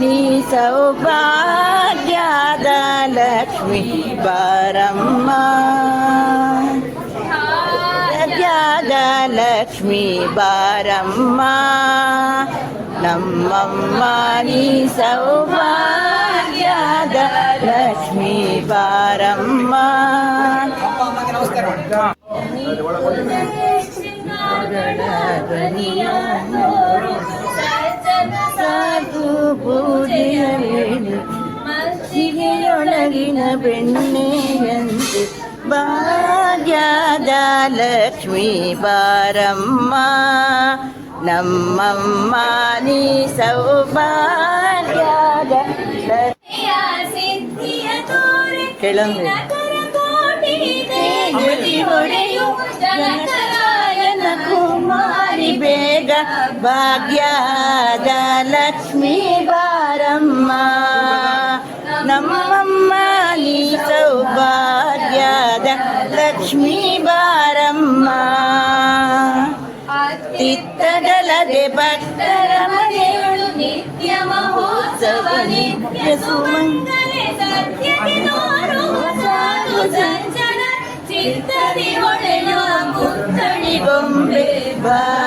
నీ సౌభాగ్యాదలక్ష్మి బారమ్మ లక్ష్మి బారమ్మ నమ్మమ్మ నీ సౌభాగ్యాద లక్ష్మి బారమ్మ నమస్కారం ಪೂಜೆಯ ವೇಳೆ ಮಸಿಗೆಯೊಳಗಿನ ಬೆಣ್ಣೆಯಂತೆ ಭಾಗ್ಯದ ಲಕ್ಷ್ಮೀ ಬಾರಮ್ಮ ನಮ್ಮಮ್ಮ ನೀ ಸೌಭಾಗ್ಯದ ಕೆಳಂಗೆ ಜನಕರಾಯನ ಕುಮಾರಿ ಬೇಗ ಭಾಗ್ಯದ ಲಕ್ಷ್ಮೀ ಬಾರಮ್ಮ ನಮ್ಮಮ್ಮ ನೀ ಸೌಭಾಗ್ಯದ ಲಕ್ಷ್ಮೀ ಬಾರಮ್ಮ ತಿತ್ತಗಲದೆ ಭಕ್ತರ ಮನೆಯಳು ನಿತ್ಯ ಮಹೋತ್ಸವ ನಿತ್ಯ ಸುಮಂಗಲೆ ಸತ್ಯಕ್ಕೆ ತೋರುವ ಸಾಧು ಸಂಚನ ಚಿತ್ತದಿ ಹೊಳೆಯುವ ಮುತ್ತಣಿ ಗೊಂಬೆ ಭಾಗ್ಯದ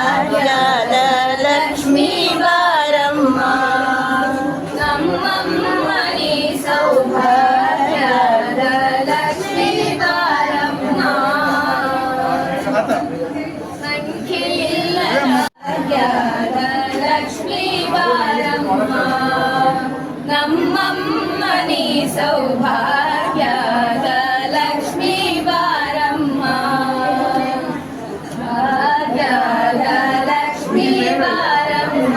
సౌభాగ్యలక్ష్మీ వారమ్మ భాగ్యలక్ష్మీ వారమ్మ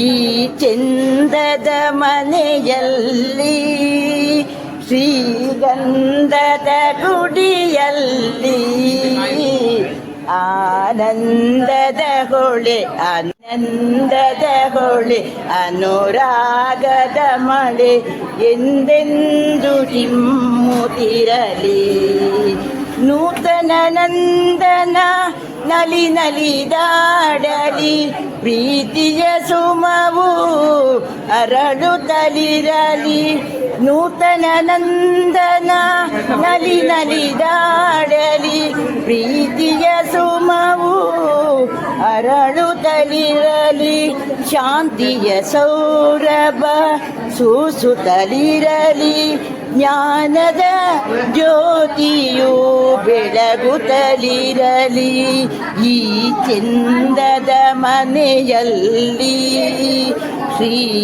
ಈ ಚಂದದ ಮನೆಯಲ್ಲಿ ಶ್ರೀಗಂಧದ ಗುಡಿಯಲ್ಲಿ ಆನಂದದ ಹೊಳೆ ಆನಂದದ ಹೊಳೆ ಅನುರಾಗದ ಮಳೆ ಎಂದೆಂದು ಚಿಮ್ಮುತ್ತಿರಲಿ ನೂತನ ನಂದನ ನಲಿ ನಲಿದಾಡಲಿ ಪ್ರೀತಿಯ ಸುಮವು ಅರಳುತ್ತಲಿರಲಿ ನೂತನ ನಂದನ ನಲಿ ನಲಿದಾಡಲಿ ಪ್ರೀತಿಯ ಸುಮವು ಅರಳುತ್ತಲಿರಲಿ ಶಾಂತಿಯ ಸೌರಭ ಸೂಸುತ್ತಲಿರಲಿ ಜ್ಞಾನದ ಜ್ಯೋತಿಯು ಬೆಳಗುತ್ತಲಿರಲಿ ಈ ಚಂದದ ಮನೆಯಲ್ಲಿ ಶ್ರೀ